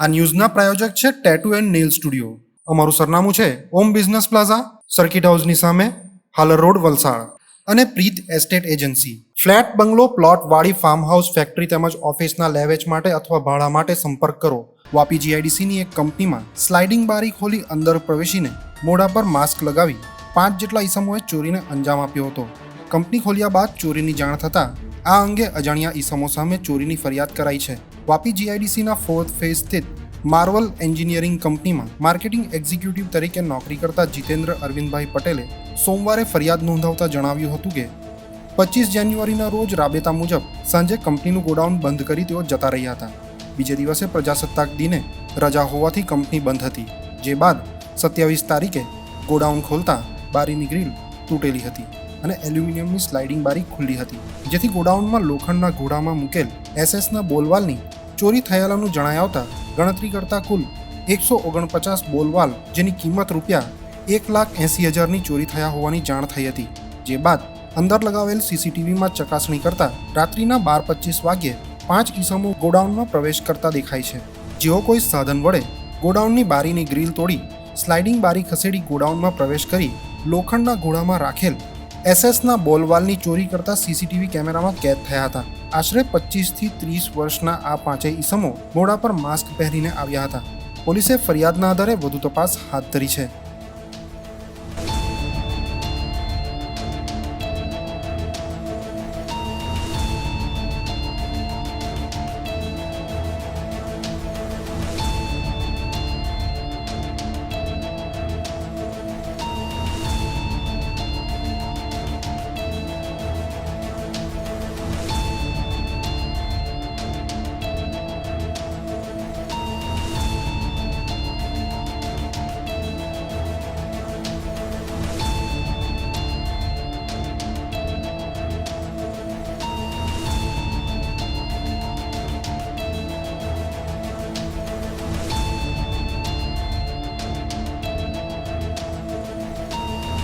આ ન્યૂઝના પ્રાયોજક છે tattoo and nail studio અમારું સરનામું છે ઓમ બિઝનેસ પ્લાઝા સર્કિટ હાઉસની સામે, હાલર રોડ, વલસાડ. અને Preet estate agency flat, bungalow, plot, વાડી ફાર્મ હાઉસ ફેક્ટરી તેમજ ઓફિસના લેવેચ માટે અથવા ભાડા માટે સંપર્ક કરો. વાપી જીઆઈડીસીની એક કંપનીમાં સ્લાઇડિંગ બારી ખોલી અંદર પ્રવેશીને મોઢા પર માસ્ક લગાવી પાંચ જેટલા ઈસમોએ ચોરીને અંજામ આપ્યો હતો. કંપની ખોલ્યા બાદ ચોરીની જાણ થતાં આ અંગે અજાણ્યા ઈસમો સામે ચોરીની ફરિયાદ કરાઈ છે. વાપી જીઆઈડીસીના ફોર્થ ફેઝ સ્થિત માર્વલ એન્જિનિયરિંગ કંપનીમાં માર્કેટિંગ એક્ઝિક્યુટિવ તરીકે નોકરી કરતા જીતેન્દ્ર અરવિંદભાઈ પટેલે સોમવારે ફરિયાદ નોંધાવતા જણાવ્યું હતું કે, પચીસ જાન્યુઆરીના રોજ રાબેતા મુજબ સાંજે કંપનીનું ગોડાઉન બંધ કરી તેઓ જતા રહ્યા હતા. બીજે દિવસે પ્રજાસત્તાક દિને રજા હોવાથી કંપની બંધ હતી. જે બાદ સત્યાવીસ તારીખે ગોડાઉન ખોલતા બારીની ગ્રીલ તૂટેલી હતી. અને એલ્યુમિનિયમની સ્લાઇડિંગ બારી ખુલ્લી હતી, જેથી ગોડાઉનમાં લોખંડના ઘોડામાં મૂકેલ એસએસના બોલવાલની ચોરી થયેલાનું આવતા ગણતરી કરતા કુલ એકસો ઓગણપચાસ બોલવાલ, જેની કિંમત રૂપિયા એક લાખ એંસી હજારની ચોરી થયા હોવાની જાણ થઈ હતી, જે બાદ અંદર લગાવેલ સીસીટીવીમાં ચકાસણી કરતા રાત્રિના બાર પચીસ વાગ્યે પાંચ ઈસમો ગોડાઉનમાં પ્રવેશ કરતા દેખાય છે. જેઓ કોઈ સાધન વડે ગોડાઉનની બારીની ગ્રીલ તોડી સ્લાઇડિંગ બારી ખસેડી ગોડાઉનમાં પ્રવેશ કરી લોખંડના ઘોડામાં રાખેલ એસએસના બોલવાલની ચોરી કરતા સીસીટીવી કેમેરામાં કેદ થયા હતા. આશરે પચીસથી ત્રીસ વર્ષના આ પાંચેય ઈસમો મોડા પર માસ્ક પહેરીને આવ્યા હતા. પોલીસે ફરિયાદના આધારે વધુ તપાસ હાથ ધરી છે.